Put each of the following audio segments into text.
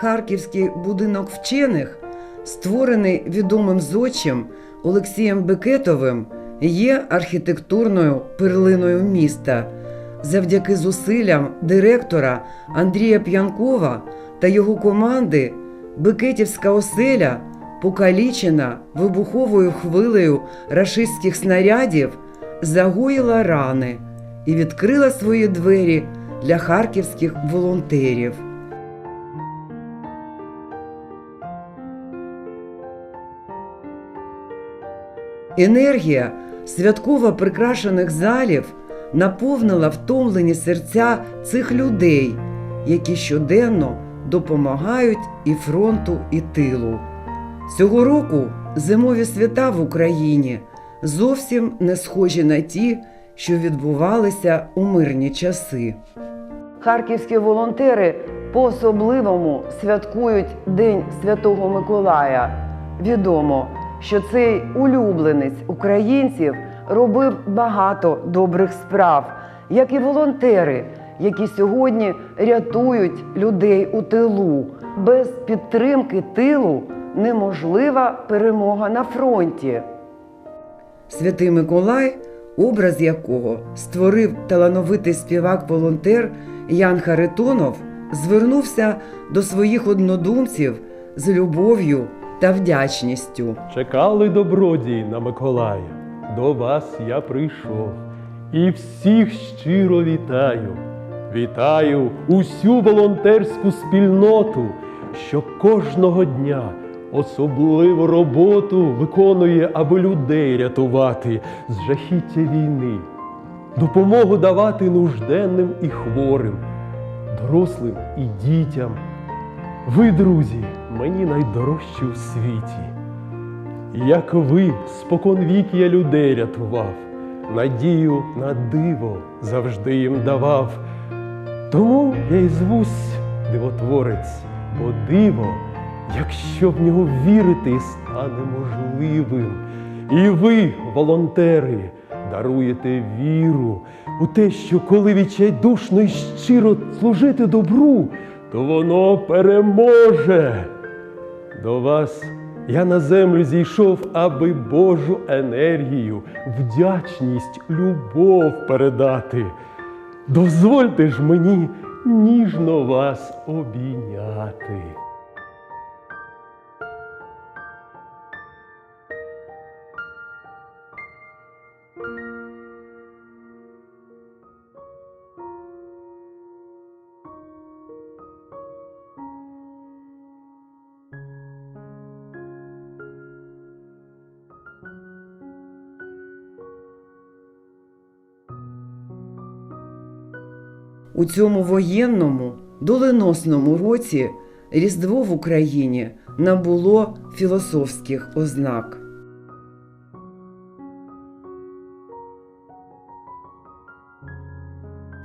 Харківський будинок вчених, створений відомим зодчим Олексієм Бекетовим, є архітектурною перлиною міста. Завдяки зусиллям директора Андрія П'янкова та його команди Бекетівська оселя, покалічена вибуховою хвилею рашистських снарядів, загоїла рани і відкрила свої двері для харківських волонтерів. Енергія святково прикрашених залів наповнила втомлені серця цих людей, які щоденно допомагають і фронту, і тилу. Цього року зимові свята в Україні зовсім не схожі на ті, що відбувалися у мирні часи. Харківські волонтери по-особливому святкують День Святого Миколая. Відомо, що цей улюбленець українців робив багато добрих справ, як і волонтери, які сьогодні рятують людей у тилу. Без підтримки тилу неможлива перемога на фронті. Святий Миколай, образ якого створив талановитий співак-волонтер Ян Харитонов, звернувся до своїх однодумців з любов'ю та вдячністю. Чекали добродії на Миколая. До вас я прийшов і всіх щиро вітаю. Вітаю усю волонтерську спільноту, що кожного дня особливу роботу виконує, аби людей рятувати з жахіття війни, допомогу давати нужденним і хворим, дорослим і дітям. Ви, друзі, мені найдорожчі у світі. Як ви споконвік я людей рятував, надію на диво завжди їм давав. Тому я й звусь дивотворець, бо диво, якщо в нього вірити, стане можливим. І ви, волонтери, даруєте віру у те, що коли відчайдушно і щиро служити добру, то воно переможе. До вас я на землю зійшов, аби Божу енергію, вдячність, любов передати. Дозвольте ж мені ніжно вас обійняти. У цьому воєнному доленосному році Різдво в Україні набуло філософських ознак.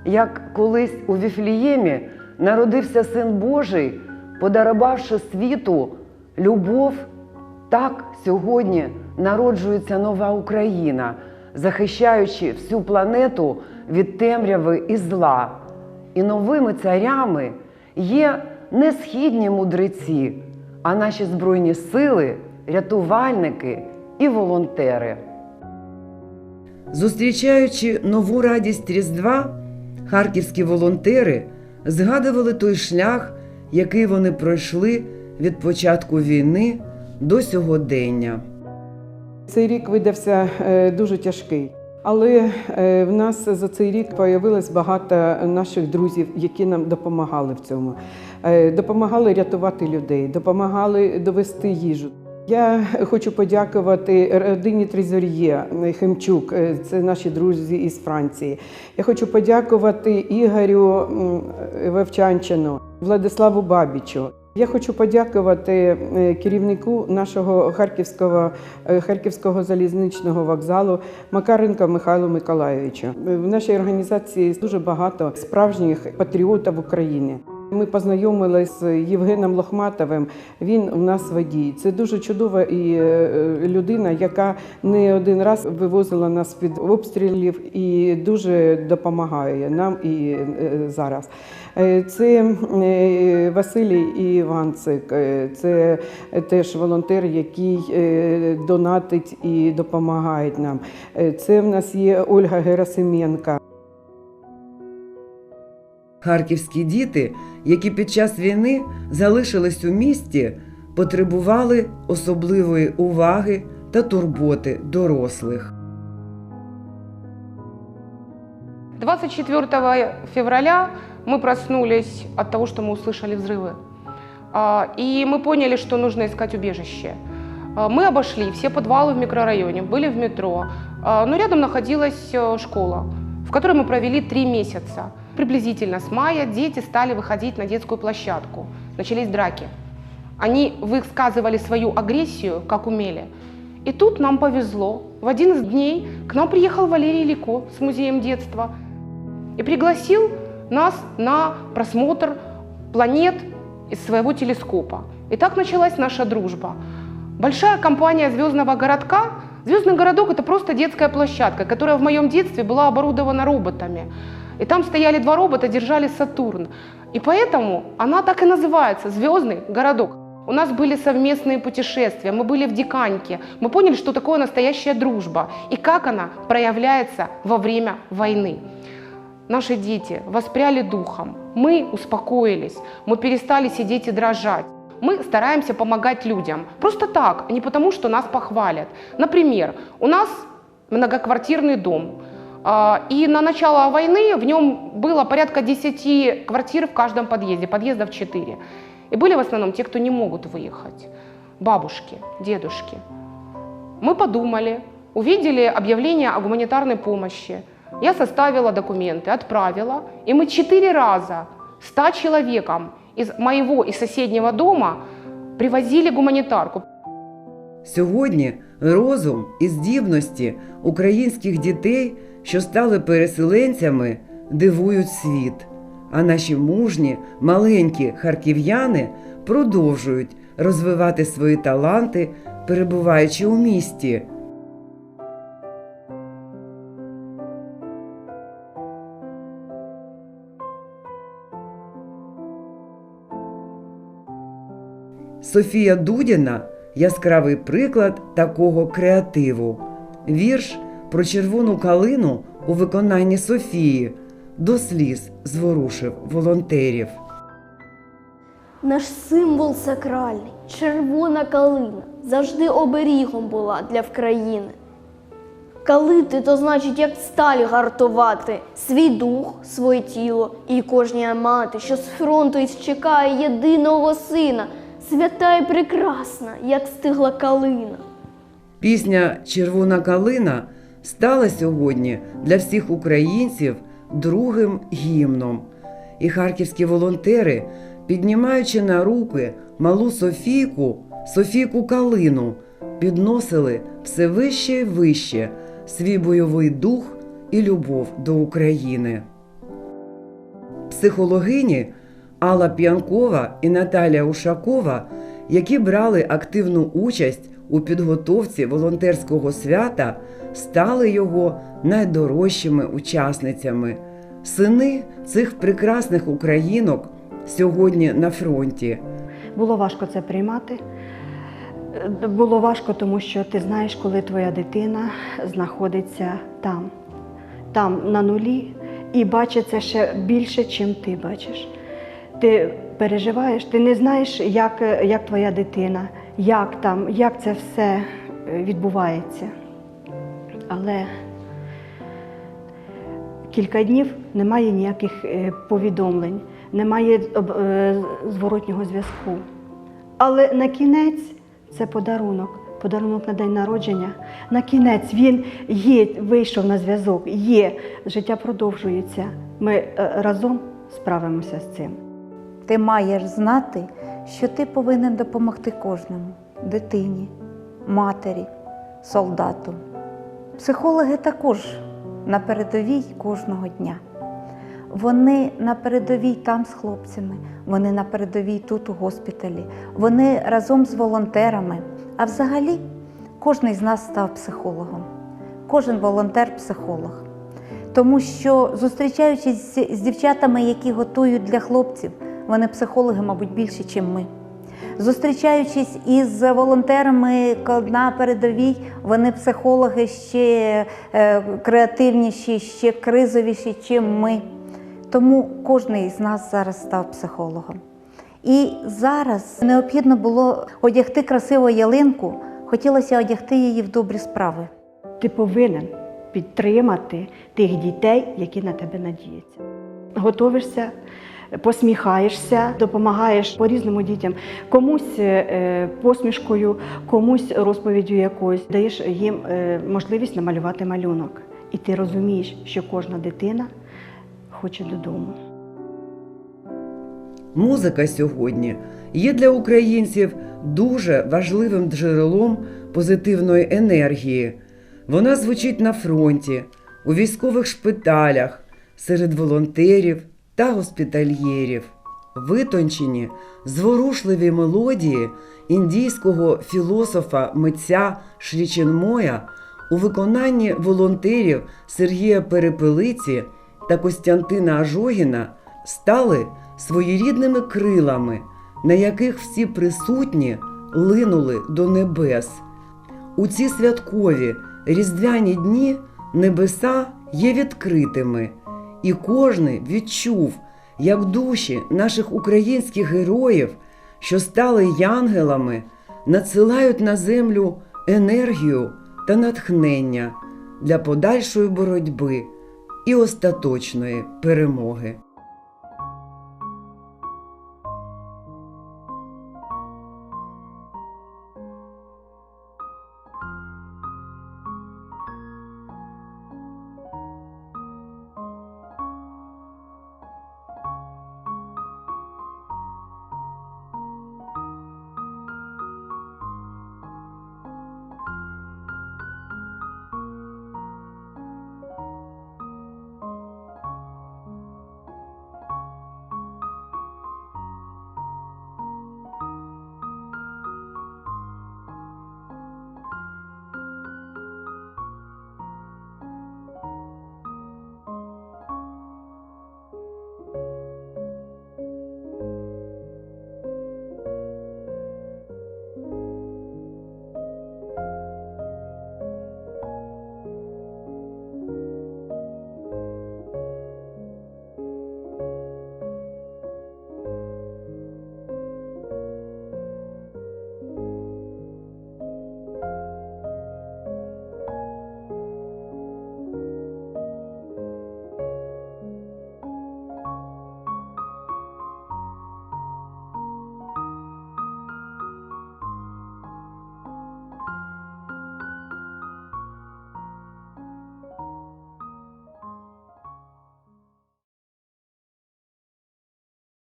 Як колись у Віфліємі народився Син Божий, подарувавши світу любов, так сьогодні народжується нова Україна, захищаючи всю планету від темряви і зла. І новими царями є не східні мудреці, а наші збройні сили, рятувальники і волонтери. Зустрічаючи нову радість Різдва, харківські волонтери згадували той шлях, який вони пройшли від початку війни до сьогодення. Цей рік видався е, дуже тяжкий. Але е, в нас за цей рік появилось багато наших друзів, які нам допомагали в цьому. Е, Допомагали рятувати людей, допомагали довести їжу. Я хочу подякувати родині Хемчук, е, це наші друзі із Франції. Я хочу подякувати Ігорю Вовчанчину, Владиславу Бабічу. Я хочу подякувати е, керівнику нашого харківського, е, харківського залізничного вокзалу Макаренко Михайлу Миколаєвичу. В нашій організації дуже багато справжніх патріотів України. Ми познайомилися з Євгеном Лохматовим. Він у нас водій. Це дуже чудова і е, людина, яка не один раз вивозила нас під обстрілів і дуже допомагає нам і е, зараз. Е, Це е, Василій Іванцик, е, це теж волонтер, який е, донатить і допомагає нам. Е, Це в нас є Ольга Герасименка. Харківські діти, які під час війни залишились у місті, потребували особливої уваги та турботи дорослих. 24 февраля мы проснулись от того, что мы услышали взрывы. А, И мы поняли, что нужно искать убежище. А, Мы обошли все подвалы в микрорайоне, были в метро, А, но рядом находилась э, школа, в которой мы провели три месяца. Приблизительно с мая дети стали выходить на детскую площадку. Начались драки. Они высказывали свою агрессию, как умели. И тут нам повезло. В один из дней к нам приехал Валерий Лико с музеем детства и пригласил нас на просмотр планет из своего телескопа. И так началась наша дружба. Большая компания звездного городка. Звездный городок это просто детская площадка, которая в моем детстве была оборудована роботами. И там стояли два робота, держали Сатурн. И поэтому она так и называется Звездный городок. У нас были совместные путешествия, мы были в Диканьке, мы поняли, что такое настоящая дружба и как она проявляется во время войны. Наши дети воспряли духом, мы успокоились, мы перестали сидеть и дрожать. Мы стараемся помогать людям. Просто так, а не потому, что нас похвалят. Например, у нас многоквартирный дом. а, И на начало войны в нем было порядка 10 квартир в каждом подъезде, подъездов 4. И были в основном те, кто не могут выехать. Бабушки, дедушки. Мы подумали, увидели объявление о гуманитарной помощи. Я составила документы, отправила, и мы четыре раза 100 человекам из моего и соседнего дома привозили гуманитарку. Сьогодні розум і здібності українських дітей, Що стали переселенцями, дивують світ. А наші мужні, маленькі харків'яни продовжують розвивати свої таланти, перебуваючи у місті. Софія Дудіна яскравий приклад такого креативу. Вірш про червону калину у виконанні Софії до сліз зворушив волонтерів. Наш символ сакральний, червона калина, завжди оберігом була для вкраїни. Калити то значить, як сталь гартувати, свій дух, своє тіло і кожня мати, що з фронту із чекає єдиного сина, свята і прекрасна, як стигла калина. Пісня Червона калина стала сьогодні для всіх українців другим гімном. І харківські волонтери, піднімаючи на руки малу Софійку, Софійку Калину, підносили все вище і вище свій бойовий дух і любов до України. Психологині Алла П'янкова і Наталія Ушакова, які брали активну участь у підготовці волонтерського свята, стали його найдорожчими учасницями. Сини цих прекрасних українок сьогодні на фронті. Було важко це приймати. Було важко, тому що ти знаєш, коли твоя дитина знаходиться там, там на нулі, і бачить це ще більше, чим ти бачиш. Ти переживаєш, ти не знаєш, як, як твоя дитина, як там, як це все е, відбувається. Але кілька днів немає ніяких е, повідомлень, немає е, зворотнього зв'язку. Але на кінець це подарунок, подарунок на день народження. На кінець він є, вийшов на зв'язок, є, життя продовжується. Ми разом справимося з цим. Ти маєш знати, що ти повинен допомогти кожному дитині, матері, солдату. Психологи також на передовій кожного дня. Вони на передовій там з хлопцями, вони на передовій тут у госпіталі, вони разом з волонтерами. А взагалі кожен з нас став психологом, кожен волонтер психолог. Тому що зустрічаючись з дівчатами, які готують для хлопців, вони психологи, мабуть, більше, ніж ми. Зустрічаючись із волонтерами на передовій, вони психологи ще е, креативніші, ще кризовіші, ніж ми. Тому кожен із нас зараз став психологом. І зараз необхідно було одягти красиву ялинку, хотілося одягти її в добрі справи. Ти повинен підтримати тих дітей, які на тебе надіються. Готовишся, посміхаєшся, допомагаєш по-різному дітям, комусь е, посмішкою, комусь розповіддю якоюсь, даєш їм е, можливість намалювати малюнок. І ти розумієш, що кожна дитина хоче додому. Музика сьогодні є для українців дуже важливим джерелом позитивної енергії. Вона звучить на фронті, у військових шпиталях, серед волонтерів та госпітальєрів. Витончені, зворушливі мелодії індійського філософа митця Шріченмоя у виконанні волонтерів Сергія Перепелиці та Костянтина Ажогіна стали своєрідними крилами, на яких всі присутні линули до небес. У ці святкові різдвяні дні небеса є відкритими, і кожний відчув, як душі наших українських героїв, що стали янгелами, надсилають на землю енергію та натхнення для подальшої боротьби і остаточної перемоги.